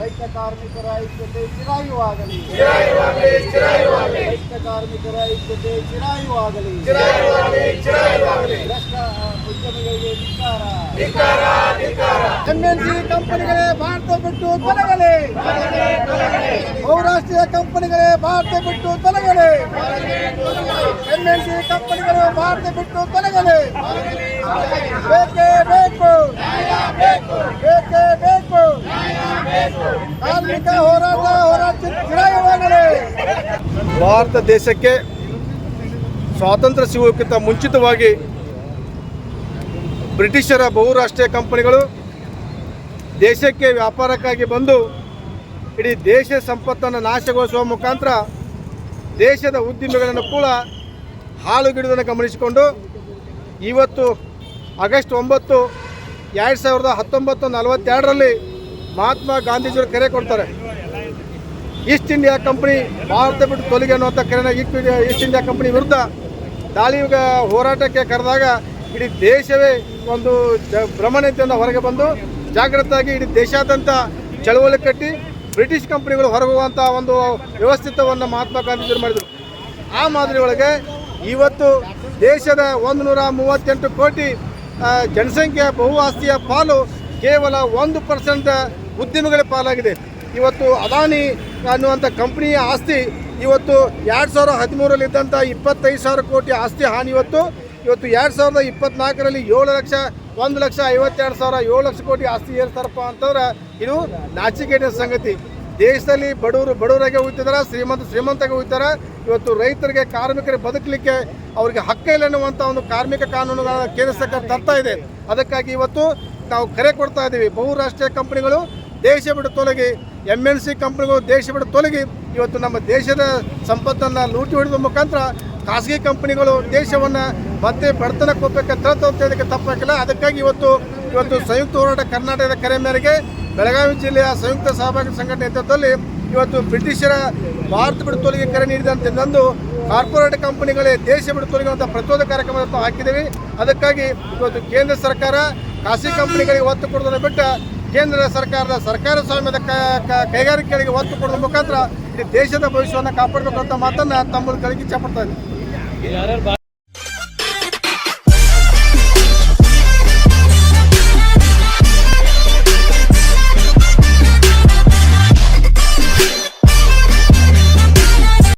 ರೈತ ಕಾರ್ಮಿಕರ ಐಕ್ಯತೆ ಚಿರಾಯುವಾಗಲಿ ರೈತ ಕಾರ್ಮಿಕರ ಐಕ್ಯತೆ ಚಿರಾಯುವಾಗಲಿ ಭ್ರಷ್ಟ ಉದ್ಯಮಿಗಳಿಗೆ ಧಿಕ್ಕಾರ ಎಂಎನ್ಸಿ ಕಂಪನಿಗಳೇ ಭಾರತ ಬಿಟ್ಟು ತೊಲಗಲಿ ಬಹುರಾಷ್ಟ್ರೀಯ ಕಂಪನಿಗಳೇ ಭಾರತ ಬಿಟ್ಟು ತೊಲಗಲಿ ಎಂಎನ್ಸಿ ಕಂಪನಿಗಳು ಭಾರತ ಬಿಟ್ಟು ತೊಲಗಲಿ. ಬೇಕೇ ಬೇಕು. ಬೇಕೇ ಕಾರ್ಮಿಕ ಹೋರಾಟ ಭಾರತ ದೇಶಕ್ಕೆ ಸ್ವಾತಂತ್ರ್ಯ ಸಿಗೋಕ್ಕಿಂತ ಮುಂಚಿತವಾಗಿ ಬ್ರಿಟಿಷರ ಬಹುರಾಷ್ಟ್ರೀಯ ಕಂಪನಿಗಳು ದೇಶಕ್ಕೆ ವ್ಯಾಪಾರಕ್ಕಾಗಿ ಬಂದು ಇಡೀ ದೇಶ ಸಂಪತ್ತನ್ನು ನಾಶಗೊಳಿಸುವ ಮುಖಾಂತರ ದೇಶದ ಉದ್ದಿಮೆಗಳನ್ನು ಕೂಡ ಹಾಳುಗಿಡುವುದನ್ನು ಗಮನಿಸಿಕೊಂಡು ಇವತ್ತು ಆಗಸ್ಟ್ ಒಂಬತ್ತು ಎರಡು ಸಾವಿರದ ಹತ್ತೊಂಬತ್ತು ನಲವತ್ತೆರಡರಲ್ಲಿ ಮಹಾತ್ಮ ಗಾಂಧೀಜಿಯವರು ಕರೆ ಕೊಡ್ತಾರೆ. ಈಸ್ಟ್ ಇಂಡಿಯಾ ಕಂಪ್ನಿ ಭಾರತ ಬಿಟ್ಟು ತೊಲಗಿ ಅನ್ನುವಂಥ ಕರೆನ ಈಸ್ಟ್ ಇಂಡಿಯಾ ಕಂಪ್ನಿ ವಿರುದ್ಧ ದಾಳಿ ಹೋರಾಟಕ್ಕೆ ಕರೆದಾಗ ಇಡೀ ದೇಶವೇ ಒಂದು ಜ ಭ್ರಮಣತೆಯಿಂದ ಹೊರಗೆ ಬಂದು ಜಾಗೃತವಾಗಿ ಇಡೀ ದೇಶಾದ್ಯಂತ ಚಳವಳಿ ಕಟ್ಟಿ ಬ್ರಿಟಿಷ್ ಕಂಪ್ನಿಗಳು ಹೊರಗುವಂಥ ಒಂದು ವ್ಯವಸ್ಥಿತವನ್ನು ಮಹಾತ್ಮ ಗಾಂಧೀಜಿಯವರು ಮಾಡಿದರು. ಆ ಮಾದರಿ ಒಳಗೆ ಇವತ್ತು ದೇಶದ ಒಂದು ನೂರ ಮೂವತ್ತೆಂಟು ಕೋಟಿ ಜನಸಂಖ್ಯೆಯ ಬಹು ಆಸ್ತಿಯ ಪಾಲು ಕೇವಲ ಒಂದು ಪರ್ಸೆಂಟ್ ಉದ್ಯಮಗಳ ಪಾಲಾಗಿದೆ. ಇವತ್ತು ಅದಾನಿ ಅನ್ನುವಂಥ ಕಂಪ್ನಿಯ ಆಸ್ತಿ ಇವತ್ತು ಎರಡು ಸಾವಿರದ ಹದಿಮೂರರಲ್ಲಿ ಇದ್ದಂಥ ಇಪ್ಪತ್ತೈದು ಸಾವಿರ ಕೋಟಿ ಆಸ್ತಿ ಹಾನಿ ಇವತ್ತು. ಇವತ್ತು ಎರಡು ಸಾವಿರದ ಇಪ್ಪತ್ನಾಲ್ಕರಲ್ಲಿ ಏಳು ಲಕ್ಷ, ಒಂದು ಲಕ್ಷ ಐವತ್ತೆರಡು ಸಾವಿರ ಏಳು ಲಕ್ಷ ಕೋಟಿ ಆಸ್ತಿ ಏರ್ತಾರಪ್ಪ ಅಂತಂದ್ರೆ ಇದು ನಾಚಿಕೆಯ ಸಂಗತಿ. ದೇಶದಲ್ಲಿ ಬಡವರು ಬಡವರಾಗೆ ಹೋಗ್ತಿದ್ದಾರೆ ಶ್ರೀಮಂತ ಶ್ರೀಮಂತಾಗೆ ಹೋಗ್ತಾರೆ ಇವತ್ತು ರೈತರಿಗೆ, ಕಾರ್ಮಿಕರಿಗೆ ಬದುಕಲಿಕ್ಕೆ ಅವರಿಗೆ ಹಕ್ಕ ಇಲ್ಲ ಅನ್ನುವಂಥ ಒಂದು ಕಾರ್ಮಿಕ ಕಾನೂನುಗಳ ಕೇಂದ್ರ ಸರ್ಕಾರ ತರ್ತಾ ಇದೆ. ಅದಕ್ಕಾಗಿ ಇವತ್ತು ನಾವು ಕರೆ ಕೊಡ್ತಾ ಇದ್ದೀವಿ ಬಹುರಾಷ್ಟ್ರೀಯ ಕಂಪನಿಗಳು ದೇಶ ಬಿಟ್ಟು ತೊಲಗಿ ಎಂ ಎನ್ ಸಿ ಕಂಪ್ನಿಗಳು ದೇಶ ಬಿಟ್ಟು ತೊಲಗಿ ಇವತ್ತು ನಮ್ಮ ದೇಶದ ಸಂಪತ್ತನ್ನು ಲೂಟಿ ಹೊಡೆದ ಮುಖಾಂತರ ಖಾಸಗಿ ಕಂಪನಿಗಳು ದೇಶವನ್ನು ಮತ್ತೆ ಬಡತನಕ್ಕೆ ಹೋಗ್ಬೇಕಂತ ತಪ್ಪಾಗಿಲ್ಲ. ಅದಕ್ಕಾಗಿ ಇವತ್ತು ಇವತ್ತು ಸಂಯುಕ್ತ ಹೋರಾಟ ಕರ್ನಾಟಕದ ಕರೆ ಮೇರೆಗೆ ಬೆಳಗಾವಿ ಜಿಲ್ಲೆಯ ಸಂಯುಕ್ತ ಸಹಭಾಗಿ ಸಂಘಟನೆ ನೇತೃತ್ವದಲ್ಲಿ ಇವತ್ತು ಬ್ರಿಟಿಷರ ಭಾರತ ಬಿಡುತ್ತೋಲಿಗೆ ತೊಲಗಿ ಕರೆ ನೀಡಿದಂತೆ ನಂದು ಕಾರ್ಪೊರೇಟ್ ಕಂಪನಿಗಳೇ ದೇಶ ಬಿಡು ಅಂತ ಪ್ರಚೋದಕ ಕಾರ್ಯಕ್ರಮವನ್ನು ಹಾಕಿದ್ದೀವಿ. ಅದಕ್ಕಾಗಿ ಇವತ್ತು ಕೇಂದ್ರ ಸರ್ಕಾರ, ಖಾಸಗಿ ಕಂಪನಿಗಳಿಗೆ ಒತ್ತು ಕೊಡೋದನ್ನು ಬಿಟ್ಟು ಕೇಂದ್ರ ಸರ್ಕಾರದ ಸರ್ಕಾರ ಸ್ವಾಮ್ಯದ ಕೈಗಾರಿಕೆಗಳಿಗೆ ಒತ್ತು ಕೊಡೋದ್ರ ಮುಖಾಂತರ ದೇಶದ ಭವಿಷ್ಯವನ್ನು ಕಾಪಾಡಬೇಕು ಅಂತ ಮಾತನ್ನು ತಮ್ಮಲ್ಲಿ ಕಲಿಕೆ ಇಚ್ಛಪಡ್ತಾ ಇದ್ದೀನಿ.